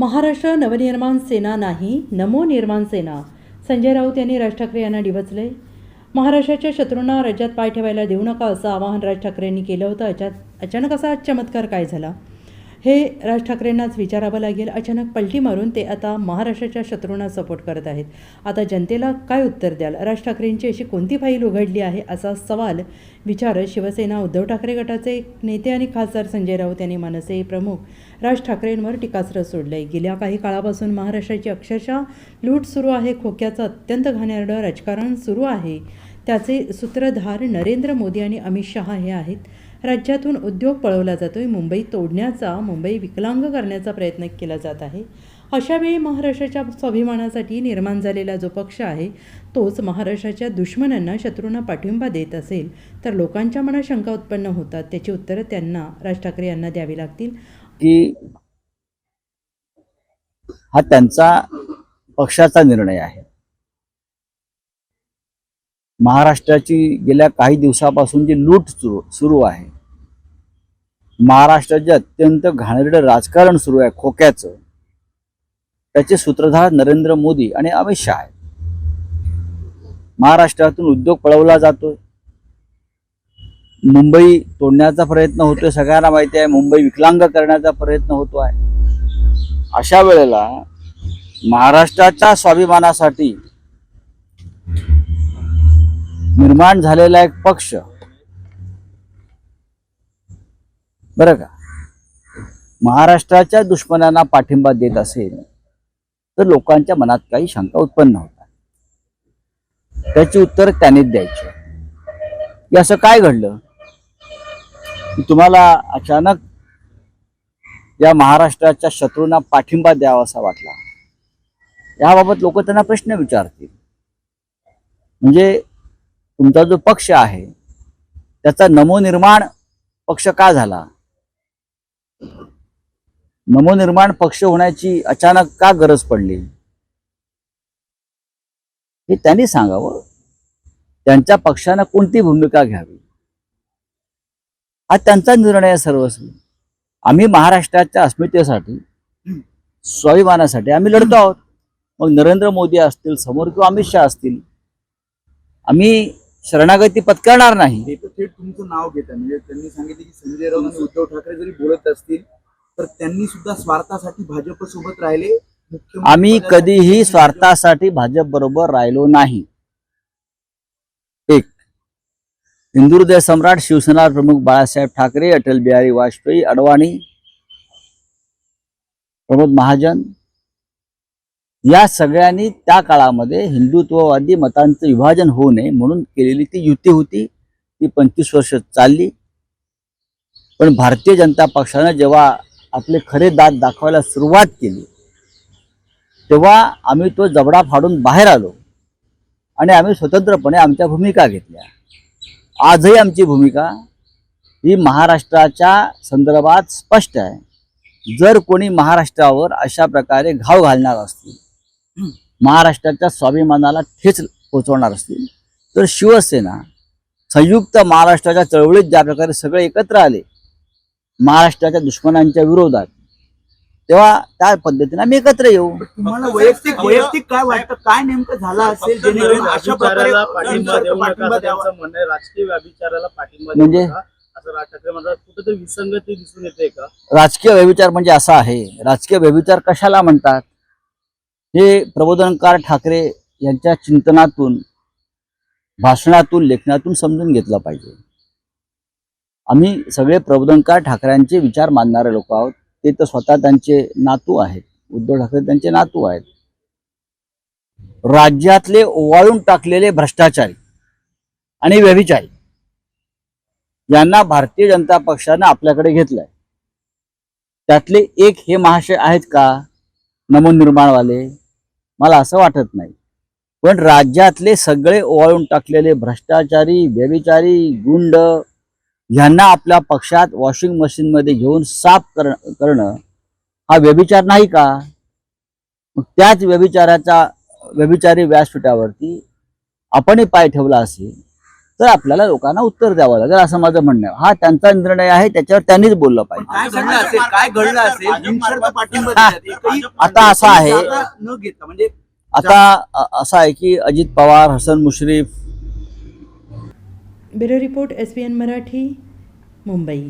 महाराष्ट्र नवनिर्माण सेना नाही नमो निर्माण सेना. संजय राऊत यांनी राज ठाकरे यांना डिवचले. महाराष्ट्राच्या शत्रूंना राज्यात पाय ठेवायला देऊ नका असं आवाहन राज ठाकरेंनी केलं होतं. अचा अचानक असा चमत्कार काय झाला? हे राज ठाकरेंनाच विचारावं लागेल. अचानक पलटी मारून ते आता महाराष्ट्राच्या शत्रूंना सपोर्ट करत आहेत. आता जनतेला काय उत्तर द्याल? राज ठाकरेंची अशी कोणती फाईल उघडली आहे असा सवाल विचारत शिवसेना उद्धव ठाकरे गटाचे नेते आणि खासदार संजय राऊत यांनी मनसे प्रमुख राज ठाकरेंवर टीकास्त्र आहे गेल्या काही काळापासून महाराष्ट्राची अक्षरशः लूट सुरू आहे. खोक्याचं अत्यंत घाणेरडं राजकारण सुरू आहे. त्याचे सूत्रधार नरेंद्र मोदी आणि अमित शहा हे आहेत. राज्यातून उद्योग पळवला जातोय मुंबई तोडण्याचा मुंबई विकलांग करण्याचा प्रयत्न केला जात आहे. अशावेळी महाराष्ट्राच्या स्वाभिमानासाठी निर्माण झालेला जो पक्ष आहे तोच महाराष्ट्राच्या दुश्मनांना शत्रूंना पाठिंबा देत असेल तर लोकांच्या मनात शंका उत्पन्न होतात. त्याची उत्तरं त्यांना राज ठाकरे यांना द्यावी लागतील. की हा त्यांचा पक्षाचा निर्णय आहे. महाराष्ट्राची गेल्या काही दिवसापासून जी लूट सुरू सुरू महाराष्ट्राचे अत्यंत घाणेरडं राजकारण सुरू आहे खोक्याचं. त्याचे सूत्रधार नरेंद्र मोदी आणि अमित शहा आहेत. महाराष्ट्रातून उद्योग पळवला जातोय. मुंबई तोडण्याचा प्रयत्न होतोय सगळ्यांना माहिती आहे. मुंबई विकलांग करण्याचा प्रयत्न होतो आहे. अशा वेळेला महाराष्ट्राच्या स्वाभिमानासाठी निर्माण झालेला एक पक्ष बरं का? महाराष्ट्राच्या दुश्मनांना पाठिंबा देत असेल तर लोकांच्या मनात काही शंका उत्पन्न होतात. त्याची उत्तर त्यानेच द्यायची. की असं काय घडलं? की तुम्हाला अचानक या महाराष्ट्राच्या शत्रूंना पाठिंबा द्यावा असा वाटला. याबाबत लोक त्यांना प्रश्न विचारतील. म्हणजे तुमचा जो पक्ष आहे त्याचा नमोनिर्माण पक्ष का झाला? नवनिर्माण पक्ष होण्याची अचानक का गरज पडली? हे त्यांनी सांगावं. त्यांच्या पक्षानं कोणती भूमिका घ्यावी? हा त्यांचा निर्णय आहे सर्वस्वी. आम्ही महाराष्ट्राच्या अस्मितेसाठी स्वाभिमानासाठी आम्ही लढतो आहोत. मग नरेंद्र मोदी असतील समोर किंवा अमित शहा असतील आम्ही शरणागती पत्करणार नाही. तुमचं नाव घेतात. म्हणजे त्यांनी सांगितले की संजय राऊत आणि उद्धव ठाकरे जरी बोलत असतील तर त्यांनी सुद्धा स्वार्थासाठी भाजप सोबत राहिले आम्ही कधीही स्वार्थासाठी भाजप बरोबर राहिलो नाही. एक. हिंदुहृदय सम्राट शिवसेना प्रमुख बाळासाहेब ठाकरे अटल बिहारी वाजपेयी अडवाणी प्रमोद महाजन या सगळ्यांनी त्या काळामध्ये हिंदुत्ववादी मतांचं विभाजन होऊ नये म्हणून केलेली ती युती होती. ती पंचवीस वर्ष चालली. पण भारतीय जनता पक्षानं जेव्हा आपले खरे दात दाखवायला सुरुवात केली तेव्हा आम्ही तो जबडा फाडून बाहेर आलो आणि आम्ही स्वतंत्रपणे आमच्या भूमिका घेतल्या. आजही आमची भूमिका ही महाराष्ट्राच्या संदर्भात स्पष्ट आहे. जर कोणी महाराष्ट्रावर अशा प्रकारे घाव घालणार असतील महाराष्ट्राच्या स्वाभिमानाला ठेच पोचवणार असतील. तर शिवसेना संयुक्त महाराष्ट्राच्या चळवळीत ज्या प्रकारे सगळे एकत्र आले महाराष्ट्राच्या दुश्मनांच्या विरोधात तेव्हा त्या पद्धतीने आम्ही एकत्र येऊ. तुम्हाला वैयक्तिक वैयक्तिक काय वाटतं? काय नेमकं झालं असेल अशा प्रकारे राजकीय व्यभिचाराला पाठिंबा म्हणजे? कुठेतरी विसंगती दिसून येते का? राजकीय व्यभिचार म्हणजे असा आहे. राजकीय व्यभिचार कशाला म्हणतात? हे प्रबोधनकार ठाकरे यांच्या चिंतनातून भाषणातून लेखनातून समजून घेतलं पाहिजे. आम्ही सगळे प्रबोधनकार ठाकरेंचे विचार मानणारे लोक आहोत. ते तर स्वतः त्यांचे नातू आहेत. उद्धव ठाकरे त्यांचे नातू आहेत. राज्यातले ओवाळून टाकलेले भ्रष्टाचारी आणि व्यभिचारी यांना भारतीय जनता पक्षानं आपल्याकडे घेतलंय. त्यातले एक हे महाशय आहेत का? नमोनिर्माणवाले मला असं वाटत नाही. पण राज्यातले सगळे ओवाळून टाकलेले भ्रष्टाचारी व्यभिचारी गुंड ह्यांना आपल्या पक्षात वॉशिंग मशीनमध्ये घेऊन साफ कर करणं हा व्यभिचार नाही का? मग त्याच व्यभिचाराच्या व्यभिचारी व्यासपीठावरती आपणही पाय ठेवला असेल. तर आपल्याला लोकांना उत्तर द्यावं लागेल असं माझं म्हणणं आहे. हा त्यांचा निर्णय आहे त्याच्यावर त्यांनीच बोललं पाहिजे. काय घडलं असेल? काय घडलं असेल? बिनशर्त पाठिंबा देण्यात. एकही आता असं आहे जागा न घेता म्हणजे आता अ- असं आहे की Ajit Pawar Hasan Mushrif bureau report S Marathi Mumbai.